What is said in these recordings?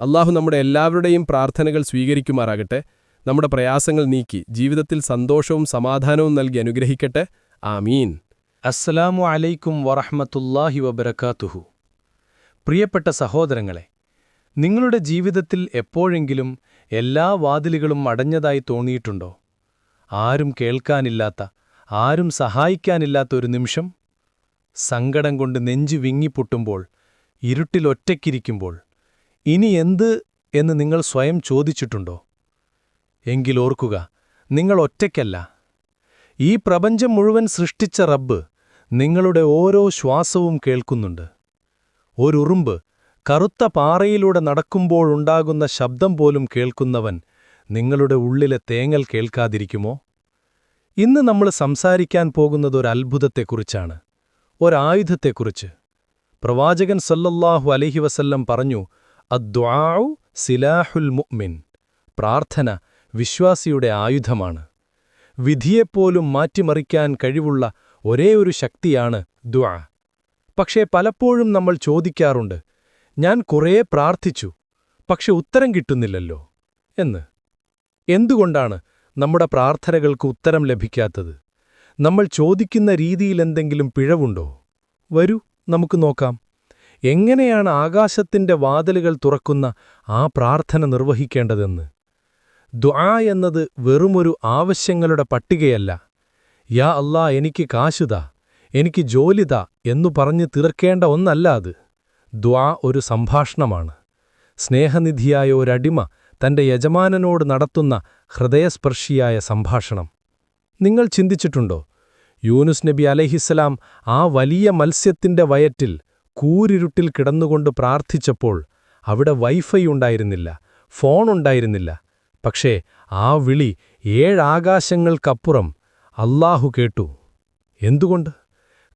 അള്ളാഹു നമ്മുടെ എല്ലാവരുടെയും പ്രാർത്ഥനകൾ സ്വീകരിക്കുമാറാകട്ടെ. നമ്മുടെ പ്രയാസങ്ങൾ നീക്കി ജീവിതത്തിൽ സന്തോഷവും സമാധാനവും നൽകി അനുഗ്രഹിക്കട്ടെ. ആമീൻ. അസ്സലാമു അലൈക്കും വറഹ്മത്തുള്ളാഹി വബർക്കാത്തുഹു പ്രിയപ്പെട്ട സഹോദരങ്ങളെ നിങ്ങളുടെ ജീവിതത്തിൽ എപ്പോഴെങ്കിലും എല്ലാ വാതിലുകളും അടഞ്ഞതായി തോന്നിയിട്ടുണ്ടോ? ആരും കേൾക്കാനില്ലാത്ത ആരും സഹായിക്കാനില്ലാത്ത ഒരു നിമിഷം? സങ്കടം കൊണ്ട് നെഞ്ചു വിങ്ങിപ്പൊട്ടുമ്പോൾ ഇരുട്ടിലൊറ്റയ്ക്കിരിക്കുമ്പോൾ ഇനി എന്ത് എന്ന് നിങ്ങൾ സ്വയം ചോദിച്ചിട്ടുണ്ടോ? എങ്കിൽ ഓർക്കുക നിങ്ങൾ ഒറ്റയ്ക്കല്ല. ഈ പ്രപഞ്ചം മുഴുവൻ സൃഷ്ടിച്ച റബ്ബ് നിങ്ങളുടെ ഓരോ ശ്വാസവും കേൾക്കുന്നുണ്ട്. ഒരുറുമ്പ് കറുത്ത പാറയിലൂടെ നടക്കുമ്പോഴുണ്ടാകുന്ന ശബ്ദം പോലും കേൾക്കുന്നവൻ നിങ്ങളുടെ ഉള്ളിലെ തേങ്ങൽ കേൾക്കാതിരിക്കുമോ? ഇന്ന് നമ്മൾ സംസാരിക്കാൻ പോകുന്നത് ഒരു അത്ഭുതത്തെക്കുറിച്ചാണ് ഒരായുധത്തെക്കുറിച്ച് പ്രവാചകൻ സല്ലല്ലാഹു അലഹി വസല്ലം പറഞ്ഞു അദ്വാഉ സിലാഹുൽ മുഅ്മിൻ. പ്രാർത്ഥന വിശ്വാസിയുടെ ആയുധമാണ്. വിധിയെപ്പോലും മാറ്റിമറിക്കാൻ കഴിവുള്ള ഒരേയൊരു ശക്തിയാണ് ദ്വാ പക്ഷേ പലപ്പോഴും നമ്മൾ ചോദിക്കാറുണ്ട് ഞാൻ കുറേ പ്രാർത്ഥിച്ചു പക്ഷെ ഉത്തരം കിട്ടുന്നില്ലല്ലോ എന്ന്. എന്തുകൊണ്ടാണ് നമ്മുടെ പ്രാർത്ഥനകൾക്ക് ഉത്തരം ലഭിക്കാത്തത്? നമ്മൾ ചോദിക്കുന്ന രീതിയിലെന്തെങ്കിലും പിഴവുണ്ടോ? വരൂ നമുക്ക് നോക്കാം. എങ്ങനെയാണ് ആകാശത്തിന്റെ വാതിലുകൾ തുറക്കുന്ന ആ പ്രാർത്ഥന നിർവഹിക്കേണ്ടതെന്ന്? ദുആ എന്നത് വെറുമൊരു ആവശ്യങ്ങളുടെ പട്ടികയല്ല. യാ അല്ലാ എനിക്ക് കാശുതാ എനിക്ക് ജോലിതാ എന്നു പറഞ്ഞ് തീർക്കേണ്ട ഒന്നല്ല അത്. ദ്വാ ഒരു സംഭാഷണമാണ്. സ്നേഹനിധിയായ ഒരടിമ തന്റെ യജമാനനോട് നടത്തുന്ന ഹൃദയസ്പർശിയായ സംഭാഷണം. നിങ്ങൾ ചിന്തിച്ചിട്ടുണ്ടോ? യൂനുസ് നബി അലഹിസ്സലാം ആ വലിയ മത്സ്യത്തിന്റെ വയറ്റിൽ കൂരിരുട്ടിൽ കിടന്നുകൊണ്ട് പ്രാർത്ഥിച്ചപ്പോൾ അവിടെ വൈഫൈ ഉണ്ടായിരുന്നില്ല ഫോണുണ്ടായിരുന്നില്ല പക്ഷേ ആ വിളി ഏഴാകാശങ്ങൾക്കപ്പുറം അല്ലാഹു കേട്ടു. എന്തുകൊണ്ട്?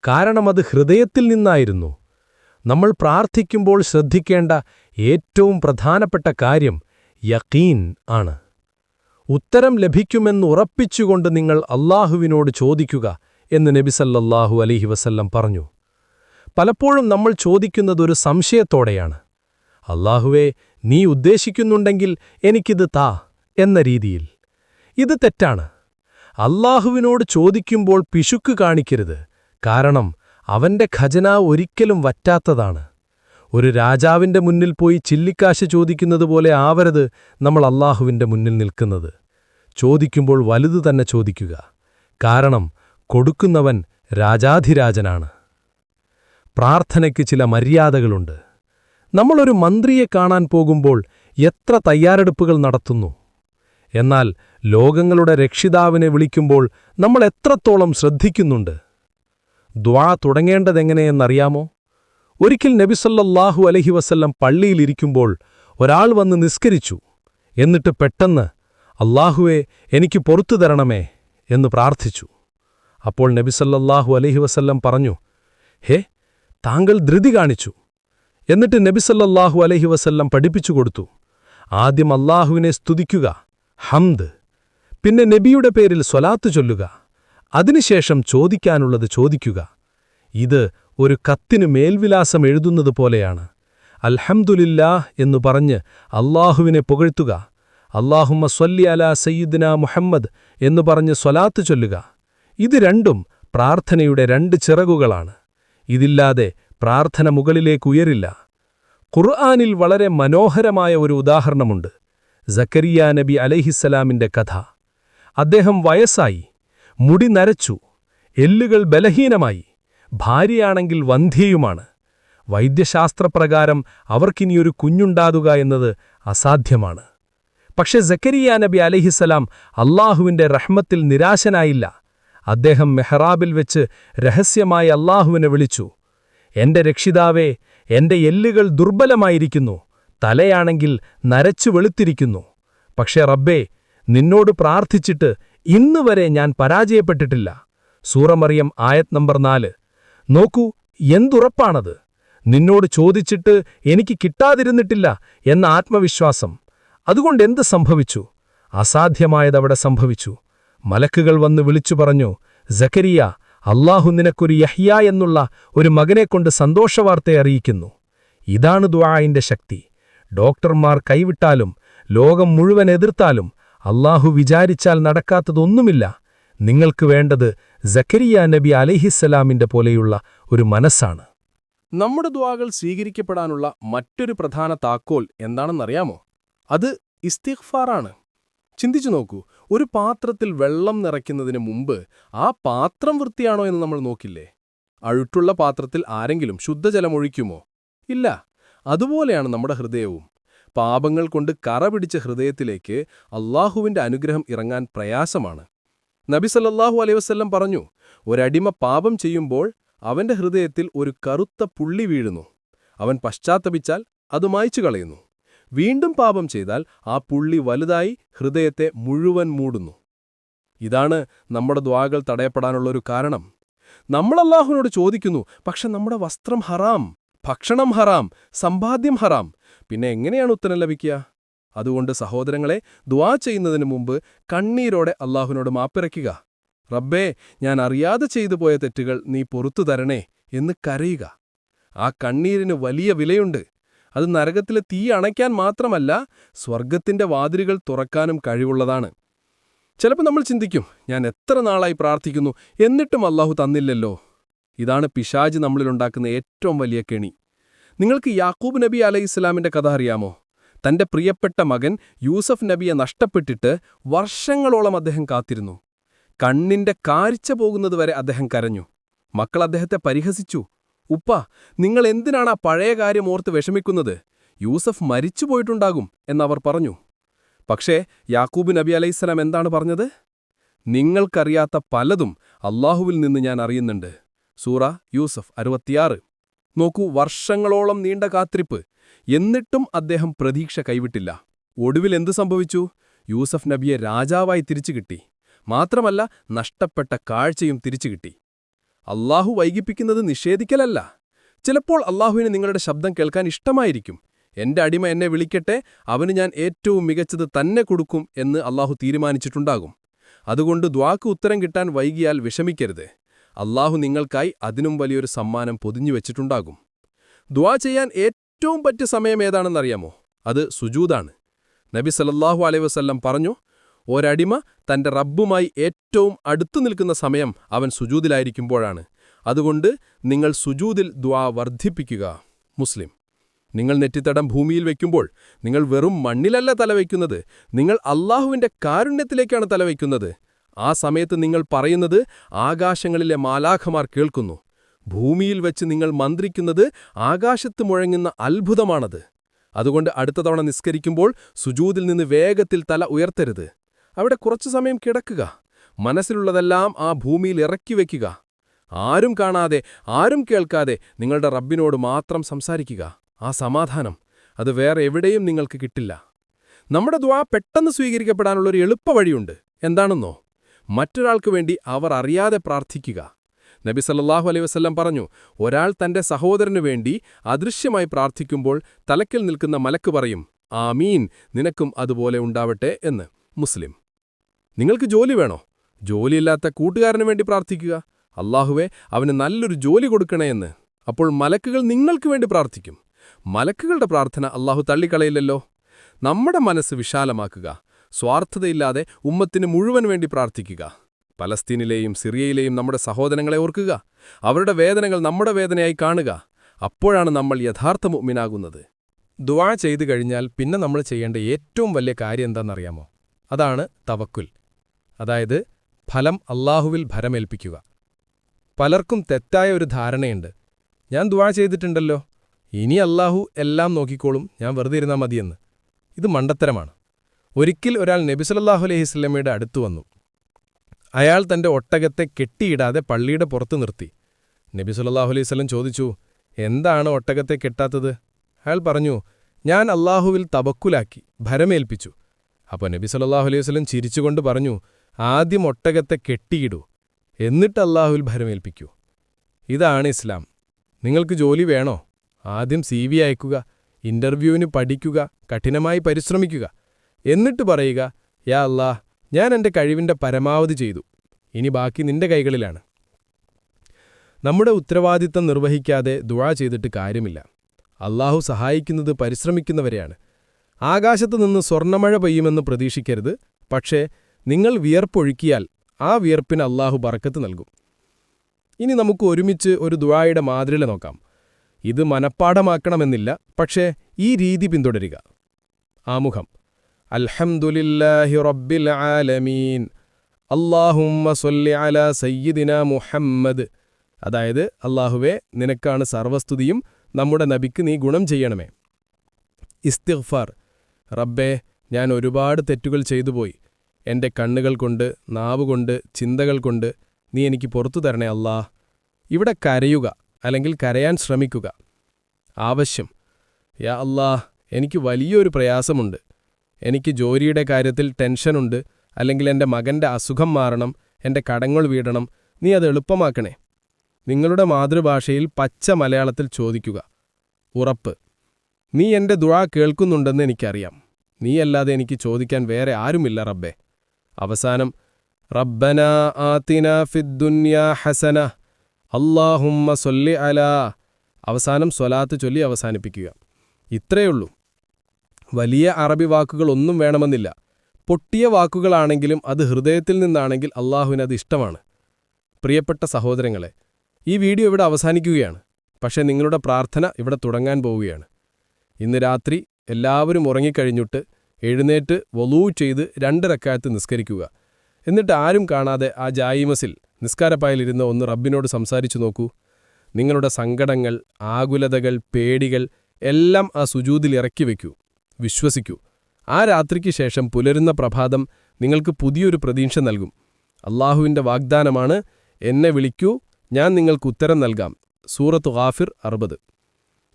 കാരണം അത് ഹൃദയത്തിൽ നിന്നായിരുന്നു. നമ്മൾ പ്രാർത്ഥിക്കുമ്പോൾ ശ്രദ്ധിക്കേണ്ട ഏറ്റവും പ്രധാനപ്പെട്ട കാര്യം യക്കീൻ ആണ്. ഉത്തരം ലഭിക്കുമെന്നുറപ്പിച്ചുകൊണ്ട് നിങ്ങൾ അല്ലാഹുവിനോട് ചോദിക്കുക എന്ന് നബിസല്ലാഹു അലിഹി വസല്ലം പറഞ്ഞു. പലപ്പോഴും നമ്മൾ ചോദിക്കുന്നത് ഒരു സംശയത്തോടെയാണ്. അല്ലാഹുവേ നീ ഉദ്ദേശിക്കുന്നുണ്ടെങ്കിൽ എനിക്കിത് താ എന്ന രീതിയിൽ. ഇത് തെറ്റാണ്. അല്ലാഹുവിനോട് ചോദിക്കുമ്പോൾ പിശുക്ക് കാണിക്കരുത്. കാരണം അവന്റെ ഖജന ഒരിക്കലും വറ്റാത്തതാണ്. ഒരു രാജാവിന്റെ മുന്നിൽ പോയി ചില്ലിക്കാശ് ചോദിക്കുന്നത് പോലെ ആവരുത് നമ്മൾ അല്ലാഹുവിന്റെ മുന്നിൽ നിൽക്കുന്നത്. ചോദിക്കുമ്പോൾ വലുത് തന്നെ ചോദിക്കുക. കാരണം കൊടുക്കുന്നവൻ രാജാധിരാജനാണ്. പ്രാർത്ഥനയ്ക്ക് ചില മര്യാദകളുണ്ട്. നമ്മളൊരു മന്ത്രിയെ കാണാൻ പോകുമ്പോൾ എത്ര തയ്യാറെടുപ്പുകൾ നടത്തുന്നു? എന്നാൽ ലോകങ്ങളുടെ രക്ഷിതാവിനെ വിളിക്കുമ്പോൾ നമ്മൾ എത്രത്തോളം ശ്രദ്ധിക്കുന്നുണ്ട്? ദ്വാ തുടങ്ങേണ്ടതെങ്ങനെയെന്നറിയാമോ? ഒരിക്കൽ നബിസല്ലാഹു അലഹി വസല്ലം പള്ളിയിലിരിക്കുമ്പോൾ ഒരാൾ വന്ന് നിസ്കരിച്ചു. എന്നിട്ട് പെട്ടെന്ന് അല്ലാഹുവെ എനിക്ക് പുറത്തു തരണമേ എന്ന് പ്രാർത്ഥിച്ചു. അപ്പോൾ നബിസല്ലാഹു അലഹി വസല്ലം പറഞ്ഞു ഹേ താങ്കൾ ധൃതി കാണിച്ചു. എന്നിട്ട് നബിസല്ലാഹു അലഹി വസല്ലം പഠിപ്പിച്ചു കൊടുത്തു. ആദ്യം അല്ലാഹുവിനെ സ്തുതിക്കുക ഹംദ്. പിന്നെ നബിയുടെ പേരിൽ സ്വലാത്ത് ചൊല്ലുക. അതിനുശേഷം ചോദിക്കാനുള്ളത് ചോദിക്കുക. ഇത് ഒരു കത്തിനു മേൽവിലാസം എഴുതുന്നത് പോലെയാണ്. അൽഹംദുലില്ലാ എന്നു പറഞ്ഞ് അള്ളാഹുവിനെ പുകഴ്ത്തുക. അള്ളാഹുമ്മ സ്വല്ലി അലാ സയ്യിദ്ന മുഹമ്മദ് എന്നു പറഞ്ഞ് സ്വലാത്ത് ചൊല്ലുക. ഇത് രണ്ടും പ്രാർത്ഥനയുടെ രണ്ട് ചിറകുകളാണ്. ഇതില്ലാതെ പ്രാർത്ഥന മുകളിലേക്കുയരില്ല ഖുർആാനിൽ വളരെ മനോഹരമായ ഒരു ഉദാഹരണമുണ്ട്. സക്കരിയ നബി അലഹിസ്സലാമിന്റെ കഥ. അദ്ദേഹം വയസ്സായി മുടി നരച്ചു എല്ലുകൾ ബലഹീനമായി ഭാര്യയാണെങ്കിൽ വന്ധ്യയുമാണ്. വൈദ്യശാസ്ത്രപ്രകാരം അവർക്കിനിയൊരു കുഞ്ഞുണ്ടാകുക എന്നത് അസാധ്യമാണ്. പക്ഷെ സക്കരിയ നബി അലഹിസലാം അള്ളാഹുവിന്റെ റഹ്മത്തിൽ നിരാശനായില്ല. അദ്ദേഹം മെഹ്റാബിൽ വെച്ച് രഹസ്യമായി അള്ളാഹുവിനെ വിളിച്ചു. എന്റെ രക്ഷിതാവേ എന്റെ എല്ലുകൾ ദുർബലമായിരിക്കുന്നു തലയാണെങ്കിൽ നരച്ചു വെളുത്തിരിക്കുന്നു. പക്ഷേ റബ്ബേ നിന്നോട് പ്രാർത്ഥിച്ചിട്ട് ഇന്നുവരെ ഞാൻ പരാജയപ്പെട്ടിട്ടില്ല. സൂറമറിയം ആയത് നമ്പർ നാല്. നോക്കൂ എന്തുറപ്പാണത്? നിന്നോട് ചോദിച്ചിട്ട് എനിക്ക് കിട്ടാതിരുന്നിട്ടില്ല എന്ന ആത്മവിശ്വാസം. അതുകൊണ്ട് അതുകൊണ്ടെന്ത് സംഭവിച്ചു? അസാധ്യമായതവിടെ സംഭവിച്ചു. മലക്കുകൾ വന്ന് വിളിച്ചു പറഞ്ഞു ജക്കരിയ അള്ളാഹു നിനക്കൊരു യഹ്യ എന്നുള്ള ഒരു മകനെക്കൊണ്ട് സന്തോഷവാർത്തയെ അറിയിക്കുന്നു. ഇതാണ് ദ്വായിന്റെ ശക്തി. ഡോക്ടർമാർ കൈവിട്ടാലും ലോകം മുഴുവൻ എതിർത്താലും അള്ളാഹു വിചാരിച്ചാൽ നടക്കാത്തതൊന്നുമില്ല. നിങ്ങൾക്ക് വേണ്ടത് ജക്കരിയ നബി അലഹിസ്സലാമിന്റെ പോലെയുള്ള ഒരു മനസ്സാണ്. നമ്മുടെ ദ്വാകൾ സ്വീകരിക്കപ്പെടാനുള്ള മറ്റൊരു പ്രധാന താക്കോൽ എന്താണെന്നറിയാമോ? അത് ഇസ്തിഗ്ഫാറാണ്. ചിന്തിച്ചു നോക്കൂ ഒരു പാത്രത്തിൽ വെള്ളം നിറയ്ക്കുന്നതിന് മുമ്പ് ആ പാത്രം വൃത്തിയാണോ എന്ന് നമ്മൾ നോക്കില്ലേ? അഴുട്ടുള്ള പാത്രത്തിൽ ആരെങ്കിലും ശുദ്ധജലമൊഴിക്കുമോ ഇല്ല. അതുപോലെയാണ് നമ്മുടെ ഹൃദയവും. പാപങ്ങൾ കൊണ്ട് കറ പിടിച്ച ഹൃദയത്തിലേക്ക് അള്ളാഹുവിന്റെ അനുഗ്രഹം ഇറങ്ങാൻ പ്രയാസമാണ്. നബി സല്ലല്ലാഹു അലൈഹി വസല്ലം പറഞ്ഞു ഒരടിമ പാപം ചെയ്യുമ്പോൾ അവന്റെ ഹൃദയത്തിൽ ഒരു കറുത്ത പുള്ളി വീഴുന്നു. അവൻ പശ്ചാത്തപിച്ചാൽ അത് മായ്ച്ചു കളയുന്നു വീണ്ടും പാപം ചെയ്താൽ ആ പുള്ളി വലുതായി ഹൃദയത്തെ മുഴുവൻ മൂടുന്നു. ഇതാണ് നമ്മുടെ ദ്വാകൾ തടയപ്പെടാനുള്ളൊരു കാരണം. നമ്മൾ അല്ലാഹുവിനോട് ചോദിക്കുന്നു പക്ഷെ നമ്മുടെ വസ്ത്രം ഹറാം ഭക്ഷണം ഹറാം സമ്പാദ്യം ഹറാം പിന്നെ എങ്ങനെയാണ് ഉത്തരം ലഭിക്കുക? അതുകൊണ്ട് സഹോദരങ്ങളെ ദ്വാ ചെയ്യുന്നതിന് മുമ്പ് കണ്ണീരോടെ അള്ളാഹുവിനോട് മാപ്പിറയ്ക്കുക. റബ്ബേ ഞാൻ അറിയാതെ ചെയ്തു പോയ തെറ്റുകൾ നീ പൊറത്തു തരണേ എന്ന് കരയുക. ആ കണ്ണീരിന് വലിയ വിലയുണ്ട്. അത് നരകത്തിലെ തീ അണയ്ക്കാൻ മാത്രമല്ല സ്വർഗത്തിന്റെ വാതിലുകൾ തുറക്കാനും കഴിവുള്ളതാണ്. ചിലപ്പോൾ നമ്മൾ ചിന്തിക്കും ഞാൻ എത്ര നാളായി പ്രാർത്ഥിക്കുന്നു? എന്നിട്ടും അള്ളാഹു തന്നില്ലല്ലോ. ഇതാണ് പിശാജ് നമ്മളിലുണ്ടാക്കുന്ന ഏറ്റവും വലിയ കെണി. നിങ്ങൾക്ക് യാക്കൂബ് നബി അലൈഹി ഇസ്ലാമിന്റെ കഥ അറിയാമോ? തന്റെ പ്രിയപ്പെട്ട മകൻ യൂസഫ് നബിയെ നഷ്ടപ്പെട്ടിട്ട് വർഷങ്ങളോളം അദ്ദേഹം കാത്തിരുന്നു. കണ്ണിന്റെ കാഴ്ച പോകുന്നതുവരെ അദ്ദേഹം കരഞ്ഞു. മക്കൾ അദ്ദേഹത്തെ പരിഹസിച്ചു. ഉപ്പ നിങ്ങൾ എന്തിനാണ് ആ പഴയ കാര്യം ഓർത്ത് വിഷമിക്കുന്നത്? യൂസഫ് മരിച്ചു മരിച്ചുപോയിട്ടുണ്ടാകും എന്നവർ പറഞ്ഞു. പക്ഷേ യാക്കൂബ് നബി അലൈഹിസ്സലാം എന്താണ് പറഞ്ഞത്? നിങ്ങൾക്കറിയാത്ത പലതും അള്ളാഹുവിൽ നിന്ന് ഞാൻ അറിയുന്നുണ്ട്. സൂറ യൂസഫ് അറുപത്തിയാറ്. നോക്കൂ വർഷങ്ങളോളം നീണ്ട കാത്തിരിപ്പ്. എന്നിട്ടും അദ്ദേഹം പ്രതീക്ഷ കൈവിട്ടില്ല. ഒടുവിൽ എന്തു സംഭവിച്ചു? യൂസഫ് നബിയെ രാജാവായി തിരിച്ചു കിട്ടി മാത്രമല്ല നഷ്ടപ്പെട്ട കാഴ്ചയും തിരിച്ചു കിട്ടി അള്ളാഹു വൈകിപ്പിക്കുന്നത് നിഷേധിക്കലല്ല. ചിലപ്പോൾ അള്ളാഹുവിന് നിങ്ങളുടെ ശബ്ദം കേൾക്കാൻ ഇഷ്ടമായിരിക്കും. എന്റെ അടിമ എന്നെ വിളിക്കട്ടെ അവന് ഞാൻ ഏറ്റവും മികച്ചത് തന്നെ കൊടുക്കും എന്ന് അള്ളാഹു തീരുമാനിച്ചിട്ടുണ്ടാകും. അതുകൊണ്ട് ദ്വാക്ക് ഉത്തരം കിട്ടാൻ വൈകിയാൽ വിഷമിക്കരുത്. അള്ളാഹു നിങ്ങൾക്കായി അതിനും വലിയൊരു സമ്മാനം പൊതിഞ്ഞു വെച്ചിട്ടുണ്ടാകും. ദ്വാ ചെയ്യാൻ ഏറ്റവും പറ്റിയ സമയം ഏതാണെന്നറിയാമോ? അത് സുജൂതാണ്. നബി സലല്ലാഹു അലൈഹി വസല്ലം പറഞ്ഞു ഒരടിമ തന്റെ റബ്ബുമായി ഏറ്റവും അടുത്തു നിൽക്കുന്ന സമയം അവൻ സുജൂതിലായിരിക്കുമ്പോഴാണ്. അതുകൊണ്ട് നിങ്ങൾ സുജൂതിൽ ദ്വാ വർദ്ധിപ്പിക്കുക. മുസ്ലിം നിങ്ങൾ നെറ്റിത്തടം ഭൂമിയിൽ വയ്ക്കുമ്പോൾ നിങ്ങൾ വെറും മണ്ണിലല്ല തലവയ്ക്കുന്നത് നിങ്ങൾ അള്ളാഹുവിന്റെ കാരുണ്യത്തിലേക്കാണ് തലവയ്ക്കുന്നത്. ആ സമയത്ത് നിങ്ങൾ പറയുന്നത് ആകാശങ്ങളിലെ മാലാഖമാർ കേൾക്കുന്നു. ഭൂമിയിൽ വെച്ച് നിങ്ങൾ മന്ത്രിക്കുന്നത് ആകാശത്ത് മുഴങ്ങുന്ന അത്ഭുതമാണത്. അതുകൊണ്ട് അടുത്ത തവണ നിസ്കരിക്കുമ്പോൾ സുജൂതിൽ നിന്ന് വേഗത്തിൽ തല ഉയർത്തരുത്. അവിടെ കുറച്ചു സമയം കിടക്കുക. മനസ്സിലുള്ളതെല്ലാം ആ ഭൂമിയിൽ ഇറക്കി വയ്ക്കുക. ആരും കാണാതെ ആരും കേൾക്കാതെ നിങ്ങളുടെ റബ്ബിനോട് മാത്രം സംസാരിക്കുക. ആ സമാധാനം അത് വേറെ എവിടെയും നിങ്ങൾക്ക് കിട്ടില്ല. നമ്മുടെ ദ്വാ പെട്ടെന്ന് സ്വീകരിക്കപ്പെടാനുള്ളൊരു എളുപ്പവഴിയുണ്ട് എന്താണെന്നോ? മറ്റൊരാൾക്ക് വേണ്ടി അവർ അറിയാതെ പ്രാർത്ഥിക്കുക. നബി സല്ലല്ലാഹു അലൈഹി വസല്ലം പറഞ്ഞു ഒരാൾ തന്റെ സഹോദരനു വേണ്ടി അദൃശ്യമായി പ്രാർത്ഥിക്കുമ്പോൾ തലക്കിൽ നിൽക്കുന്ന മലക്ക് പറയും ആമീൻ നിനക്കും അതുപോലെ ഉണ്ടാവട്ടെ എന്ന്. മുസ്ലിം. നിങ്ങൾക്ക് ജോലി വേണോ? ജോലിയില്ലാത്ത കൂട്ടുകാരന് വേണ്ടി പ്രാർത്ഥിക്കുക. അള്ളാഹുവെ അവന് നല്ലൊരു ജോലി കൊടുക്കണേയെന്ന് അപ്പോൾ മലക്കുകൾ നിങ്ങൾക്ക് വേണ്ടി പ്രാർത്ഥിക്കും. മലക്കുകളുടെ പ്രാർത്ഥന അള്ളാഹു തള്ളിക്കളയില്ലല്ലോ. നമ്മുടെ മനസ്സ് വിശാലമാക്കുക. സ്വാർത്ഥതയില്ലാതെ ഉമ്മത്തിന് മുഴുവൻ വേണ്ടി പ്രാർത്ഥിക്കുക. പലസ്തീനിലെയും സിറിയയിലെയും നമ്മുടെ സഹോദരങ്ങളെ ഓർക്കുക. അവരുടെ വേദനകൾ നമ്മുടെ വേദനയായി കാണുക. അപ്പോഴാണ് നമ്മൾ യഥാർത്ഥ മുമ്മിനാകുന്നത് ദുവാ ചെയ്തു കഴിഞ്ഞാൽ പിന്നെ നമ്മൾ ചെയ്യേണ്ട ഏറ്റവും വലിയ കാര്യം എന്താണെന്നറിയാമോ? അതാണ് തവക്കുൽ. അതായത് ഫലം അള്ളാഹുവിൽ ഭരമേൽപ്പിക്കുക. പലർക്കും തെറ്റായ ഒരു ധാരണയുണ്ട്. ഞാൻ ദുവാ ചെയ്തിട്ടുണ്ടല്ലോ. ഇനി അള്ളാഹു എല്ലാം നോക്കിക്കോളും. ഞാൻ വെറുതെ ഇരുന്നാൽ മതിയെന്ന്. ഇത് മണ്ടത്തരമാണ്. ഒരിക്കൽ ഒരാൾ നബിസലല്ലാഹു അലൈഹി സ്വലമയുടെ അടുത്തു വന്നു. അയാൾ തന്റെ ഒട്ടകത്തെ കെട്ടിയിടാതെ പള്ളിയുടെ പുറത്ത് നിർത്തി. നബി സല്ലല്ലാഹു അലൈഹി സ്വലം ചോദിച്ചു എന്താണ് ഒട്ടകത്തെ കെട്ടാത്തത്? അയാൾ പറഞ്ഞു ഞാൻ അള്ളാഹുവിൽ തബക്കുലാക്കി ഭരമേൽപ്പിച്ചു. അപ്പോൾ നബി സല്ലല്ലാഹു അലൈഹി വസല്ലം ചിരിച്ചുകൊണ്ട് പറഞ്ഞു ആദ്യം ഒട്ടകത്തെ കെട്ടിയിടൂ. എന്നിട്ട് അല്ലാഹുൽ ഭരമേൽപ്പിക്കൂ. ഇതാണ് ഇസ്ലാം. നിങ്ങൾക്ക് ജോലി വേണോ? ആദ്യം സി വി അയക്കുക ഇന്റർവ്യൂവിന് പഠിക്കുക കഠിനമായി പരിശ്രമിക്കുക. എന്നിട്ട് പറയുക യാ അല്ലാഹ് ഞാൻ എന്റെ കഴിവിന്റെ പരമാവധി ചെയ്തു. ഇനി ബാക്കി നിന്റെ കൈകളിലാണ്. നമ്മുടെ ഉത്തരവാദിത്തം നിർവഹിക്കാതെ ദുഴ ചെയ്തിട്ട് കാര്യമില്ല. അള്ളാഹു സഹായിക്കുന്നത് പരിശ്രമിക്കുന്നവരെയാണ്. ആകാശത്തു നിന്ന് സ്വർണമഴ പെയ്യുമെന്ന് പ്രതീക്ഷിക്കരുത് പക്ഷേ നിങ്ങൾ വിയർപ്പൊഴുക്കിയാൽ ആ വിയർപ്പിന് അള്ളാഹു ബറക്കത്ത് നൽകും. ഇനി നമുക്ക് ഒരുമിച്ച് ഒരു ദുവായുടെ മാതൃല നോക്കാം. ഇത് മനപ്പാഠമാക്കണമെന്നില്ല പക്ഷേ ഈ രീതി പിന്തുടരുക. ആമുഖം. അൽഹംദുലില്ലാഹി റബ്ബിൽ ആലമീൻ. അല്ലാഹുമ്മ സൊല്ലി സയ്യിദിന മുഹമ്മദ്. അതായത് അള്ളാഹുവെ നിനക്കാണ് സർവസ്തുതിയും നമ്മുടെ നബിക്ക് നീ ഗുണം ചെയ്യണമേ. ഇസ്തിഗ്ഫാർ. റബ്ബേ ഞാൻ ഒരുപാട് തെറ്റുകൾ ചെയ്തുപോയി. എന്റെ കണ്ണുകൾ കൊണ്ട് നാവുകൊണ്ട് ചിന്തകൾ കൊണ്ട് നീ എനിക്ക് പുറത്തു തരണേ അല്ലാ. ഇവിടെ കരയുക അല്ലെങ്കിൽ കരയാൻ ശ്രമിക്കുക. ആവശ്യം. യാ അല്ലാ എനിക്ക് വലിയൊരു പ്രയാസമുണ്ട്. എനിക്ക് ജോലിയുടെ കാര്യത്തിൽ ടെൻഷനുണ്ട് അല്ലെങ്കിൽ എന്റെ മകന്റെ അസുഖം മാറണം എന്റെ കടങ്ങൾ വീടണം നീ അത് എളുപ്പമാക്കണേ. നിങ്ങളുടെ മാതൃഭാഷയിൽ പച്ച മലയാളത്തിൽ ചോദിക്കുക. ഉറപ്പ്. നീ എന്റെ ദുഴ കേൾക്കുന്നുണ്ടെന്ന് എനിക്കറിയാം. നീയല്ലാതെ എനിക്ക് ചോദിക്കാൻ വേറെ ആരുമില്ല റബ്ബേ. അവസാനം റബ്ബന ആതിന ഫിദ്ദുന്യാ ഹസന അള്ളാഹുമ്മ സൊല്ലി അല അവസാനം സ്വലാത്ത് ചൊല്ലി അവസാനിപ്പിക്കുക. ഇത്രയുള്ളൂ വലിയ അറബി വാക്കുകൾ ഒന്നും വേണമെന്നില്ല. പൊട്ടിയ വാക്കുകളാണെങ്കിലും അത് ഹൃദയത്തിൽ നിന്നാണെങ്കിൽ അള്ളാഹുവിന് അത് ഇഷ്ടമാണ്. പ്രിയപ്പെട്ട സഹോദരങ്ങളെ ഈ വീഡിയോ ഇവിടെ അവസാനിക്കുകയാണ്. പക്ഷേ നിങ്ങളുടെ പ്രാർത്ഥന ഇവിടെ തുടങ്ങാൻ പോവുകയാണ്. ഇന്ന് രാത്രി എല്ലാവരും ഉറങ്ങിക്കഴിഞ്ഞിട്ട് എഴുന്നേറ്റ് വൊലൂ ചെയ്ത് രണ്ട് റക്കായത്ത് നിസ്കരിക്കുക. എന്നിട്ട് ആരും കാണാതെ ആ ജായിമസിൽ നിസ്കാരപ്പായലിരുന്ന് ഒന്ന് റബ്ബിനോട് സംസാരിച്ചു നോക്കൂ. നിങ്ങളുടെ സങ്കടങ്ങൾ ആകുലതകൾ പേടികൾ എല്ലാം ആ സുജൂതിൽ ഇറക്കി വയ്ക്കൂ. വിശ്വസിക്കൂ. ആ രാത്രിക്ക് ശേഷം പുലരുന്ന പ്രഭാതം നിങ്ങൾക്ക് പുതിയൊരു പ്രതീക്ഷ നൽകും. അള്ളാഹുവിന്റെ വാഗ്ദാനമാണ് എന്നെ വിളിക്കൂ ഞാൻ നിങ്ങൾക്ക് ഉത്തരം നൽകാം. സൂറത്ത് ഗാഫിർ അറുപത്.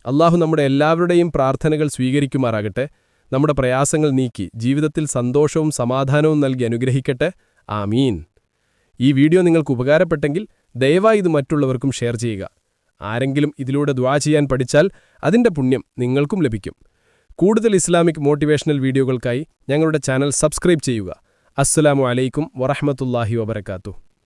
അള്ളാഹു നമ്മുടെ എല്ലാവരുടെയും പ്രാർത്ഥനകൾ സ്വീകരിക്കുമാറാകട്ടെ. നമ്മുടെ പ്രയാസങ്ങൾ നീക്കി ജീവിതത്തിൽ സന്തോഷവും സമാധാനവും നൽകി അനുഗ്രഹിക്കട്ടെ. ആമീൻ. ഈ വീഡിയോ നിങ്ങൾക്ക് ഉപകാരപ്പെട്ടെങ്കിൽ ദയവായി ഇത് മറ്റുള്ളവർക്കും ഷെയർ ചെയ്യുക. ആരെങ്കിലും ഇതിലൂടെ ദ്വാ ചെയ്യാൻ പഠിച്ചാൽ അതിന്റെ പുണ്യം നിങ്ങൾക്കും ലഭിക്കും. കൂടുതൽ ഇസ്ലാമിക് മോട്ടിവേഷണൽ വീഡിയോകൾക്കായി ഞങ്ങളുടെ ചാനൽ സബ്സ്ക്രൈബ് ചെയ്യുക. അസ്സലാമു അലൈക്കും വറഹമത്തല്ലാഹി വബർക്കാത്തു